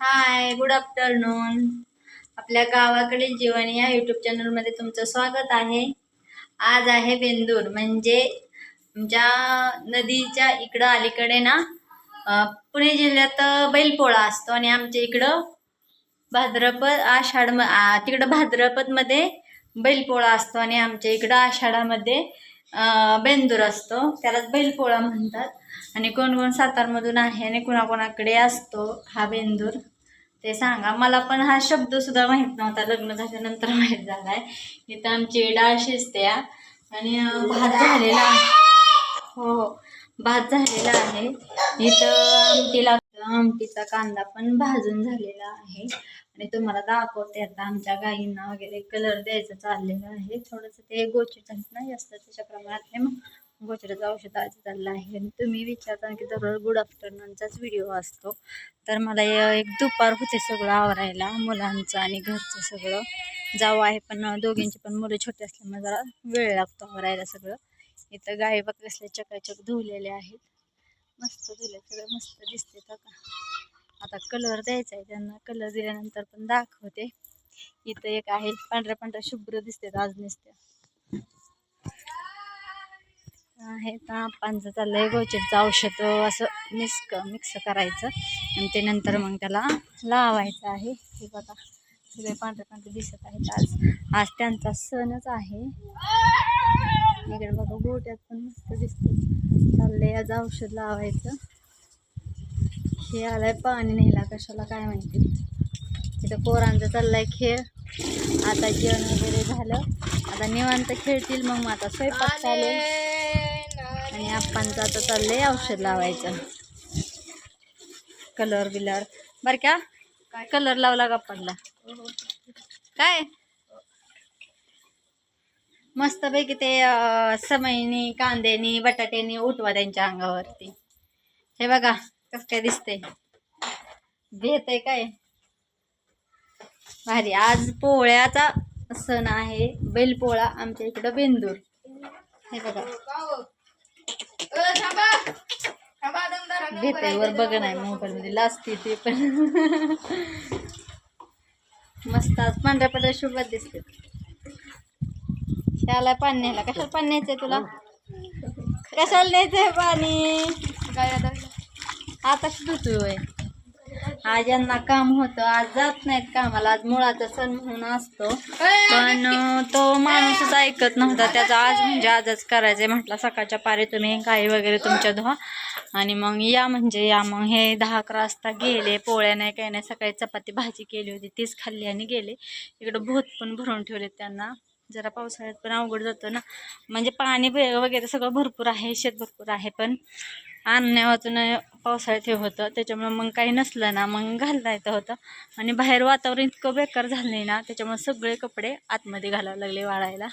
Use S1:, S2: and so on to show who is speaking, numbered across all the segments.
S1: Hi good afternoon आपल्या गावाकडील जीवन या यूट्यूब चॅनलमध्ये तुमचं स्वागत आहे. आज आहे बेंदूर म्हणजे आमच्या नदीच्या इकडं अलीकडे ना पुणे जिल्ह्यात बैलपोळा असतो आणि आमच्या इकडं भाद्रपद आषाढ म तिकडं भाद्रपदमध्ये बैलपोळा असतो आणि आमच्या इकडं आषाढामध्ये बेंदूर असतो. त्यालाच बैलपोळा म्हणतात. आणि कोण कोण सातारमधून आहे आणि कुणाकोणाकडे असतो हा बेंदूर ते सांगा. मला पण हा शब्द सुद्धा माहीत नव्हता. लग्न झाल्यानंतर माहीत झालाय. इथं आमची डाळ शिजते आणि भात झालेला आहे. हो हो. भात झालेला आहे. इथं आमटीला आमटीचा कांदा पण भाजून झालेला आहे. आणि तुम्हाला दाखवते आता आमच्या गाईंना वगैरे कलर द्यायचं चाललेलं आहे. थोडंसं ते गोचे ना जास्त त्याच्या प्रमाणात मग गोचराचं औषध आज चाललं आहे. आणि तुम्ही विचारता की दररोज गुड आफ्टरनूनचाच व्हिडिओ असतो. तर मला एक दुपार होते सगळं आवरायला मुलांचं आणि घरचं सगळं. जाऊ आहे पण दोघींची पण मुलं छोटी असल्यामुळे जरा वेळ लागतो आवरायला सगळं. इथं गाई बघ चकाचक धुवलेले आहेत. मस्त धुले सगळं मस्त दिसते का आता कलर द्यायचा आहे त्यांना. कलर दिल्यानंतर पण दाखवते. इथं एक आहे पांढऱ्या पांढऱ्या शुभ्र दिसते आज नुसत्या आहे पांचं चाललंय गोचरचं औषध असं मिक्स मिक्स करायचं. आणि ते नंतर मग त्याला लावायचं आहे. हे बघा सगळे पांढरे पांढरे दिसत आहेत आज. आज त्यांचा सणच आहे. इकडे बघा गोट्यात पण मस्त दिसते चाललंय आज औषध लावायचं. हे आलंय पाणी नेला कशाला काय माहिती. तिथं पोरांचा चाललाय खेळ. आता जेवण वगैरे झालं. आता निवांत खेळतील मग मग आता स्वयंपाक चालेल आणि आप्पांचं आता चाललंय औषध लावायचं. कलर बिलर. बर का? कलर लावला का पडला? काय? मस्तपैकी ते अं, समईनी कांद्यानी बटाट्यानी उठवा त्यांच्या अंगावरती. हे बघा कसं काय दिसतंय. भेट आहे काय? भारी. आज पोळ्याचा सण आहे. बैलपोळा आमच्या इकडं बेंदूर. हे बघा. भेटाईवर बघ नाही मोबाईल मध्ये ते पण. मस्त आज पांढऱ्या पांढऱ्या शुभात दिसते त्याला पाणी न्यायला. कशाला पाणी न्यायचंय तुला? कशाला न्यायचंय पाणी? आता धुतोय आज यांना काम होतं आज जात नाहीत कामाला. आज मुळाचा सण म्हणून असतो. पण तो माणूसच ऐकत नव्हता. त्याचा आज म्हणजे आजच करायचंय. म्हटलं सकाळच्या पारी तुम्ही गाई वगैरे तुमच्या धुवा. आणि मग या म्हणजे या. मग हे दहा अकरा वाजता गेले. पोळ्या नाही काही नाही. सकाळी चपाती भाजी केली होती. तीच खाल्ली आणि गेले. इकडं भूत पण भरून ठेवले त्यांना. जरा पावसाळ्यात पण अवघड जातो ना. म्हणजे पाणी वगैरे सगळं भरपूर आहे. शेत भरपूर आहे. पण आणण्या वाचून पावसाळ्यात हे होतं. त्याच्यामुळे मग काही नसलं ना मग घालता येतं होतं. आणि बाहेर वातावरण इतकं बेकार झालं ना त्याच्यामुळे सगळे कपडे आतमध्ये घालावं लागले वाळायला.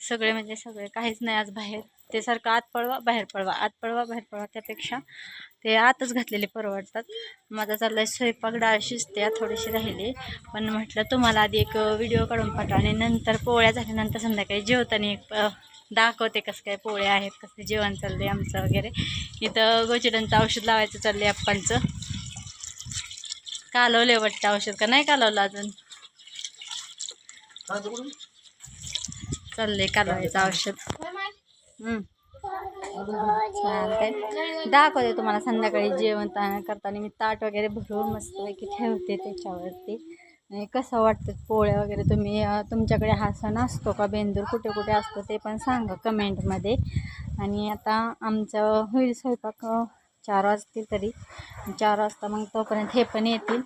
S1: सगळे म्हणजे सगळे काहीच नाही आज बाहेर. ते सारखं आत पळवा बाहेर पळवा. आत पळवा बाहेर पळवा त्यापेक्षा ते आतच घातलेले परवडतात. माझा चाललाय स्वयंपाक डाळ शिजते थोडीशी राहिली. पण म्हटलं तुम्हाला आधी एक व्हिडिओ काढून पाठवा आणि नंतर पोळ्या झाल्यानंतर संध्याकाळी जेवताना एक दाखवते कसं काय पोळ्या आहेत कसं जेवण चाललंय आमचं वगैरे. इथं गोचिडांचं औषध लावायचं चाललंय अप्पांचं कालवले वाटतं औषध का? नाही कालवलं अजून. चाललंय कालवायचं औषध. दाखवते तुम्हाला संध्याकाळी जेवण करताना मी ताट वगैरे भरून मस्तपैकी ठेवते त्याच्यावरती. आणि कसं वाटतं पोळ्या वगैरे तुम्ही तुमच्याकडे हा सण असतो का? बेंदूर कुठे कुठे असतो ते पण सांगा कमेंटमध्ये. आणि आता आमचं होईल स्वयंपाक चार वाजतील तरी. चार वाजता मग तोपर्यंत हे पण येतील.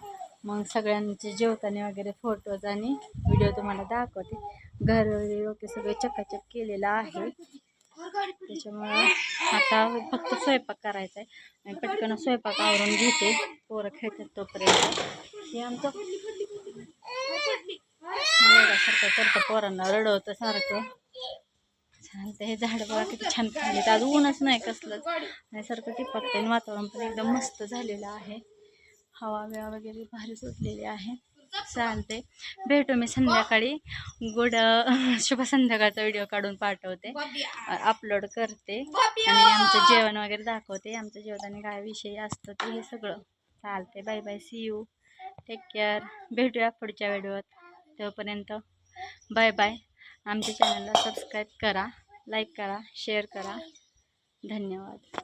S1: मग सगळ्यांचे जेवताना वगैरे फोटोज आणि व्हिडिओ तुम्हाला दाखवते. घर वगैरे ओके सगळे चकाचक केलेलं आहे. त्याच्यामुळं आता फक्त स्वयंपाक करायचा आहे आणि पटकन स्वयंपाक आवरून घेते. पोरं खेळतात तोपर्यंत. हे आमचं सारखं करतं पोरांना रडवतं सारखं. छान ते हे झाड बघा किती छान खाल्ले आज ऊनच नाही कसलंच. आणि सारखं टिपकते आणि वातावरण पण एकदम मस्त झालेलं आहे. हवा बिवा वगैरे भारी सुटलेली आहे. चालते भेटू मी संध्याकाळी. गुड शुभ संध्याकाळचा व्हिडिओ काढून पाठवते. अपलोड करते. आणि आमचं जेवण वगैरे दाखवते. आमचं जेवणाने काय विषय असतो ते हे सगळं. चालते bye bye see you take care भेटूया पुढच्या व्हिडिओत तोपर्यंत. Bye bye. आमच्या चॅनलला सबस्क्राईब करा लाईक करा शेअर करा. धन्यवाद.